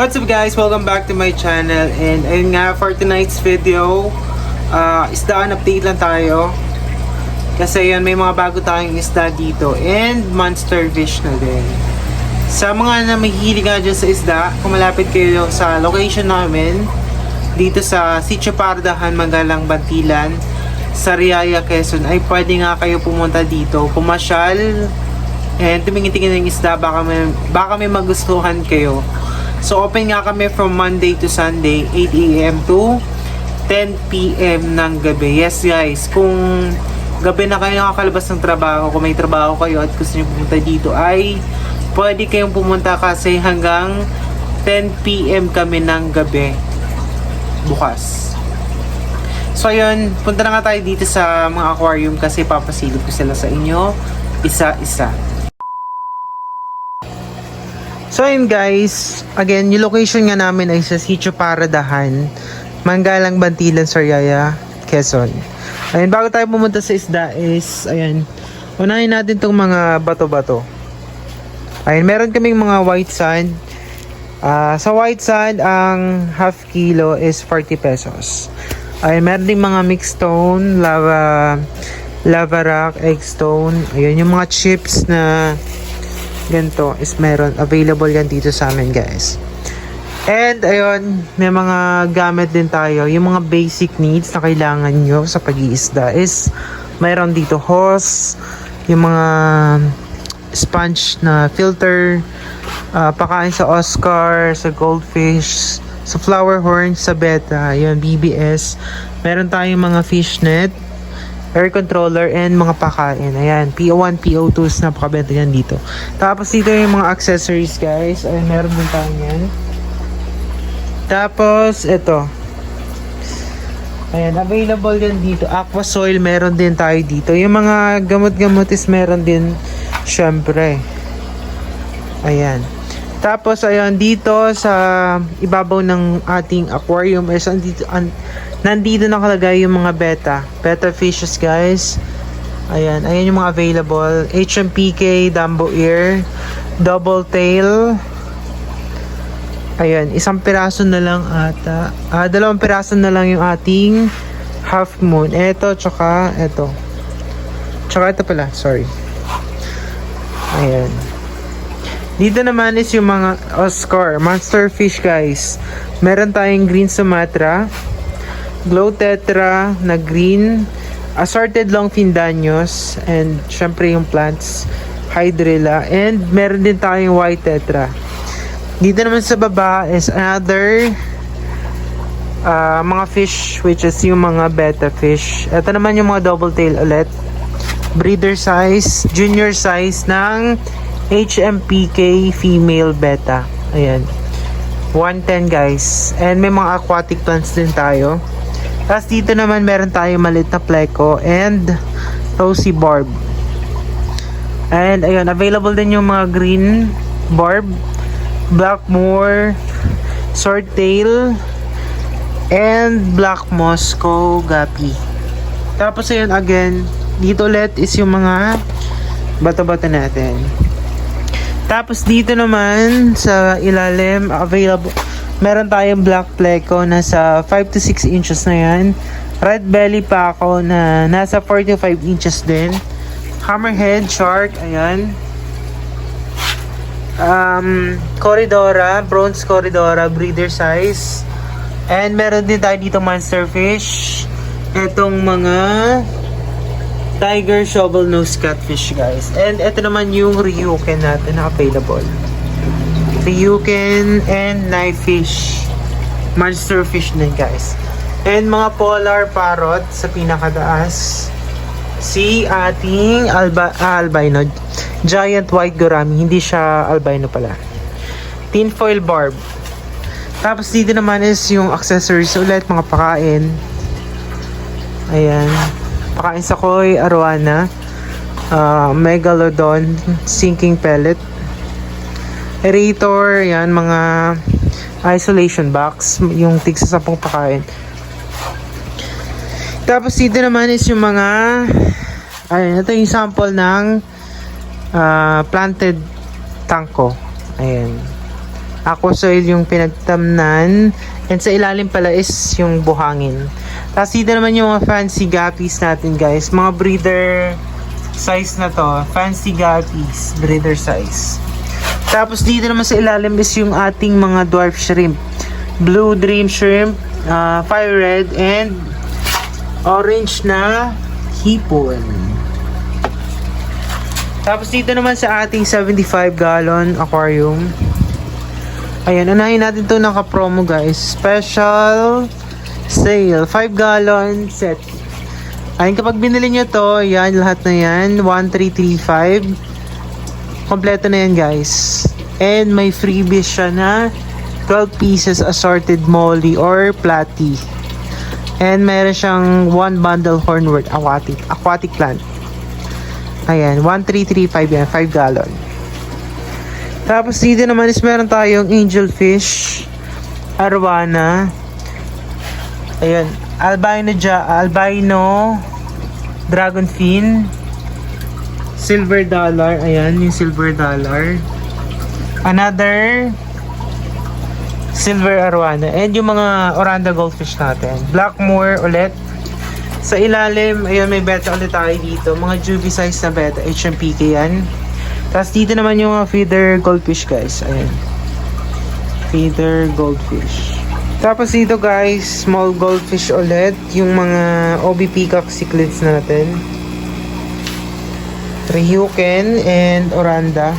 What's up guys? Welcome back to my channel. And ayun nga for tonight's video uh, isdaan update lang tayo. Kasi yun may mga bago tayong isda dito. And monster fish na din. Sa mga na mahihilig nga dyan sa isda kung malapit kayo sa location namin dito sa Sitio Pardahan, Magalang, Bantilan sa Riaya, Quezon ay pwede nga kayo pumunta dito. Pumasyal and tumingin-tingin ng isda baka may, baka may magustuhan kayo So open nga kami from Monday to Sunday, 8 a.m. to 10 p.m. ng gabi. Yes guys, kung gabi na kayo nakakalabas ng trabaho, kung may trabaho kayo at gusto niyo pumunta dito ay pwede kayong pumunta kasi hanggang 10 p.m. kami ng gabi bukas. So ayun, punta na nga tayo dito sa mga aquarium kasi papasilip ko sila sa inyo isa-isa. So ayun guys, again, yung location nga namin ay sa Sitio Paradahan, Manggalang Bantilan, Sariaya, Quezon. Ayun, bago tayo pumunta sa isda is, ayun, unahin natin tong mga bato-bato. Ayun, meron kaming mga white sand. Ah, sa white sand, ang half kilo is 40 pesos. Ayun, meron ding mga mixed stone, lava, lava rock, egg stone. Ayun, yung mga chips na ganito is meron available yan dito sa amin guys. And ayun may mga gamit din tayo. Yung mga basic needs na kailangan nyo sa pag-iisda is mayroon dito hose yung mga sponge na filter ah, pakain sa Oscar sa goldfish sa flower horn sa beta yun BBS meron tayong mga fish net air controller and mga pakain. Ayan, PO1, PO2s napakabenta yan dito. Tapos dito yung mga accessories guys. Ayan, meron din tayo yan. Tapos, ito. Ayan, available yan dito. Aqua soil, meron din tayo dito. Yung mga gamot-gamot is meron din, syempre. Ayan. Tapos, ayan, dito sa ibabaw ng ating aquarium is andito, an, nandito nakalagay yung mga beta. Beta fishes, guys. Ayan, ayan yung mga available. HMPK, Dumbo Ear, Double Tail. Ayan, isang piraso na lang ata. Ah, dalawang piraso na lang yung ating half moon. Ito, tsaka ito. Tsaka ito pala, sorry. Ayan. Dito naman is yung mga Oscar, monster fish guys. Meron tayong green Sumatra, glow tetra na green, assorted longfin danyos, and syempre yung plants, hydrilla, and meron din tayong white tetra. Dito naman sa baba is another ah, mga fish which is yung mga beta fish. Ito naman yung mga double tail ulit. Breeder size, junior size ng HMPK female beta. Ayan. 110 guys. And may mga aquatic plants din tayo. Tapos dito naman meron tayo malit na pleco and rosy barb. And ayun, available din yung mga green barb, blackmore, swordtail, and black Moscow gapi. Tapos ayun again, dito ulit is yung mga bato-bato natin. Tapos dito naman sa ilalim available meron tayong black pleco na sa 5 to 6 inches na yan. Red belly pa ako na nasa 4 to 5 inches din. Hammerhead shark, ayan. Um, Corridora, bronze Corridora, breeder size. And meron din tayo dito monster fish. Etong mga tiger shovel nose catfish guys. And ito naman yung Ryuken natin na available. Ryuken and knife fish. Monster fish din guys. And mga polar parrot sa pinakadaas. Si ating alba, ah, albino. Giant white gourami. Hindi siya albino pala. Tinfoil barb. Tapos dito naman is yung accessories ulit, mga pakain. Ayan. Pakain sa koi, arowana. Uh, megalodon, sinking pellet. Aerator, yan, mga isolation box, yung tig sa sapong pakain. Tapos dito naman is yung mga, ayun, ito yung sample ng ah, planted tangko. Ayan. Aquasoil yung pinagtamnan. And sa ilalim pala is yung buhangin. Tapos dito naman yung mga fancy guppies natin guys. Mga breeder size na to. Fancy guppies. Breeder size. Tapos dito naman sa ilalim is yung ating mga dwarf shrimp. Blue dream shrimp, uh, fire red, and orange na hipon. Tapos dito naman sa ating 75 gallon aquarium. Ayan, unahin natin to naka-promo guys. Special sale. 5 gallon set. Ayun, kapag binili nyo to, yan, lahat na yan. 1335. Kompleto na yan guys. And may freebies siya na 12 pieces assorted molly or platy. And meron siyang one bundle hornwort aquatic, aquatic plant. Ayan, 1335 yan, 5 gallon. Tapos dito naman is meron tayong angelfish, arwana. Ayan, albino ja, albino dragon fin, silver dollar. Ayan, yung silver dollar. Another silver arwana. And yung mga oranda goldfish natin. Blackmore ulit. Sa ilalim, ayun may beta ulit tayo dito. Mga juvie size na beta. HMPK yan. Tapos dito naman yung mga feeder goldfish guys. Ayan. Feeder goldfish. Tapos dito guys, small goldfish ulit. Yung mga OB peacock cichlids natin. Ryuken and Oranda.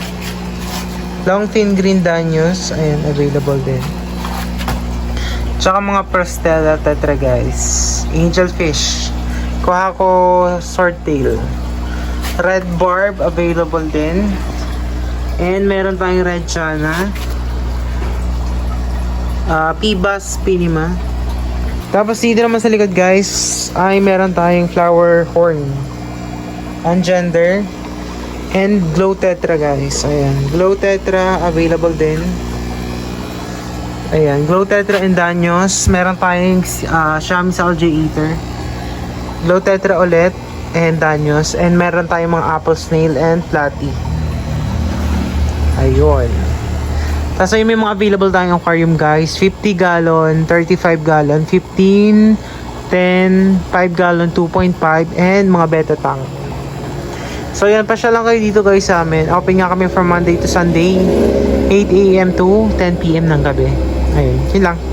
Longfin green danios. Ayan, available din. Tsaka mga Prestella tetra guys. Angelfish. Kuha ko swordtail. Red barb available din. And meron tayong red chana. Uh, Pibas pinima. Tapos dito naman sa likod guys ay meron tayong flower horn. Ungender. And glow tetra guys. Ayan. Glow tetra available din. Ayan, Glow Tetra and Danyos. Meron tayong uh, Shami Algae Eater. Glow Tetra ulit and Danyos. And meron tayong mga Apple Snail and Platy. Ayun. Tapos ayun may mga available tayong aquarium guys. 50 gallon, 35 gallon, 15, 10, 5 gallon, 2.5, and mga beta tank. So yan, pasya lang kayo dito guys sa amin. Open nga kami from Monday to Sunday, 8 a.m. to 10 p.m. ng gabi. Ayun, yun lang.